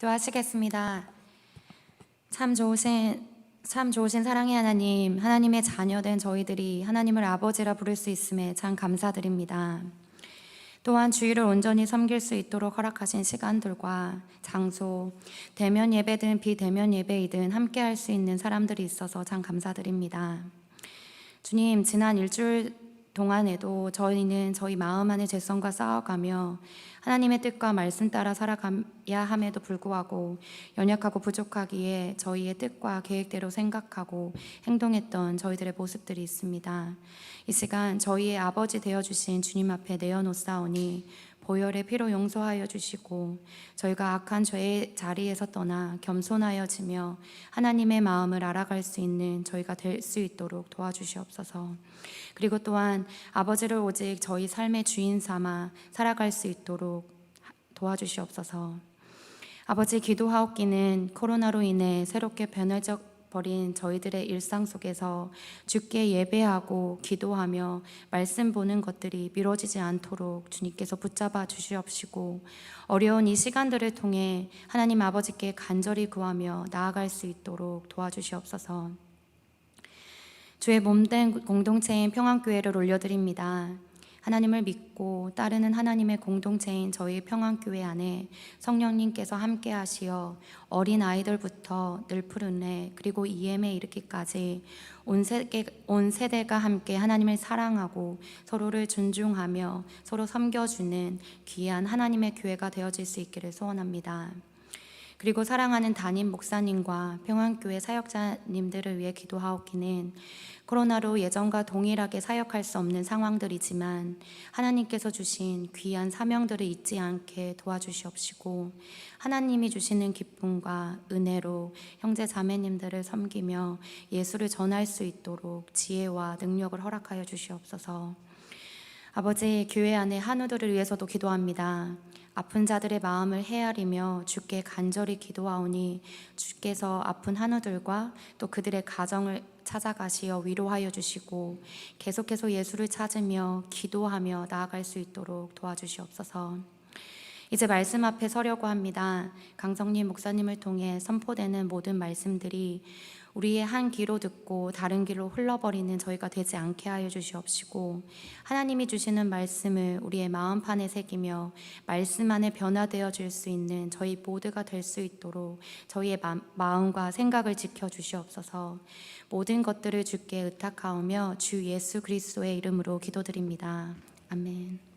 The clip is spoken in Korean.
기도하시겠습니다. 참 좋으신 참 좋으신 사랑의 하나님, 하나님의 자녀된 저희들이 하나님을 아버지라 부를 수 있음에 참 감사드립니다. 또한 주의를 온전히 섬길 수 있도록 허락하신 시간들과 장소, 대면 예배든 비대면 예배이든 함께 할 수 있는 사람들이 있어서 참 감사드립니다. 주님, 지난 일주일 동안에도 저희는 저희 마음 안의 죄성과 싸워가며 하나님의 뜻과 말씀 따라 살아가야 함에도 불구하고 연약하고 부족하기에 저희의 뜻과 계획대로 생각하고 행동했던 저희들의 모습들이 있습니다. 이 시간 저희의 아버지 되어 주신 주님 앞에 내어놓사오니 보혈의 피로 용서하여 주시고 저희가 악한 죄의 자리에서 떠나 겸손하여지며 하나님의 마음을 알아갈 수 있는 저희가 될 수 있도록 도와주시옵소서. 그리고 또한 아버지를 오직 저희 삶의 주인 삼아 살아갈 수 있도록 도와주시옵소서. 아버지 기도하옵기는 코로나로 인해 새롭게 변해져 버린 저희들의 일상 속에서 주께 예배하고 기도하며 말씀 보는 것들이 미뤄지지 않도록 주님께서 붙잡아 주시옵시고 어려운 이 시간들을 통해 하나님 아버지께 간절히 구하며 나아갈 수 있도록 도와주시옵소서. 주의 몸된 공동체인 평안교회를 올려드립니다. 하나님을 믿고 따르는 하나님의 공동체인 저희 평안교회 안에 성령님께서 함께 하시어 어린 아이들부터 늘 푸른 애 그리고 EM에 이르기까지 온, 세계, 온 세대가 함께 하나님을 사랑하고 서로를 존중하며 서로 섬겨주는 귀한 하나님의 교회가 되어질 수 있기를 소원합니다. 그리고 사랑하는 담임 목사님과 평안교회 사역자님들을 위해 기도하옵기는 코로나로 예전과 동일하게 사역할 수 없는 상황들이지만 하나님께서 주신 귀한 사명들을 잊지 않게 도와주시옵시고 하나님이 주시는 기쁨과 은혜로 형제 자매님들을 섬기며 예수를 전할 수 있도록 지혜와 능력을 허락하여 주시옵소서. 아버지 교회 안에 한우들을 위해서도 기도합니다. 아픈 자들의 마음을 헤아리며 주께 간절히 기도하오니 주께서 아픈 한우들과 또 그들의 가정을 찾아가시어 위로하여 주시고 계속해서 예수를 찾으며 기도하며 나아갈 수 있도록 도와주시옵소서. 이제 말씀 앞에 서려고 합니다. 강성님 목사님을 통해 선포되는 모든 말씀들이 우리의 한 귀로 듣고 다른 귀로 흘러버리는 저희가 되지 않게 하여 주시옵시고 하나님이 주시는 말씀을 우리의 마음판에 새기며 말씀 안에 변화되어 줄수 있는 저희 모두가 될 수 있도록 저희의 마음과 생각을 지켜 주시옵소서 모든 것들을 주께 의탁하오며 주 예수 그리스도의 이름으로 기도드립니다. 아멘.